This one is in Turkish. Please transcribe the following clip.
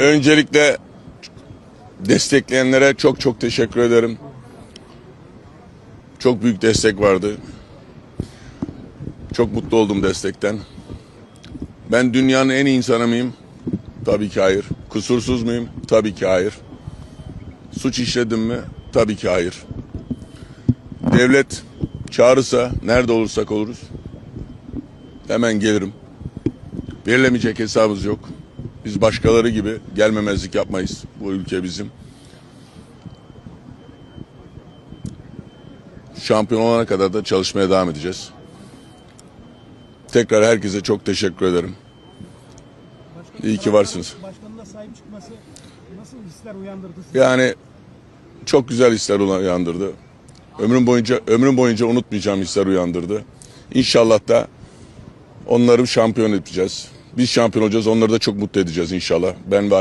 Öncelikle destekleyenlere çok çok teşekkür ederim. Çok büyük destek vardı. Çok mutlu oldum destekten. Ben dünyanın en iyi insanı mıyım? Tabii ki hayır. Kusursuz muyum? Tabii ki hayır. Suç işledim mi? Tabii ki hayır. Devlet çağırırsa nerede olursak oluruz. Hemen gelirim. Verilemeyecek hesabımız yok. Biz başkaları gibi gelmemezlik yapmayız. Bu ülke bizim. Şampiyon olana kadar da çalışmaya devam edeceğiz. Tekrar herkese çok teşekkür ederim. İyi ki varsınız. Başkanına sahip çıkması nasıl hisler uyandırdı sizi? Yani çok güzel hisler uyandırdı. Ömrüm boyunca ömrüm boyunca unutmayacağım hisler uyandırdı. İnşallah da onları şampiyon edeceğiz. Biz şampiyon olacağız. Onları da çok mutlu edeceğiz inşallah. Ben ve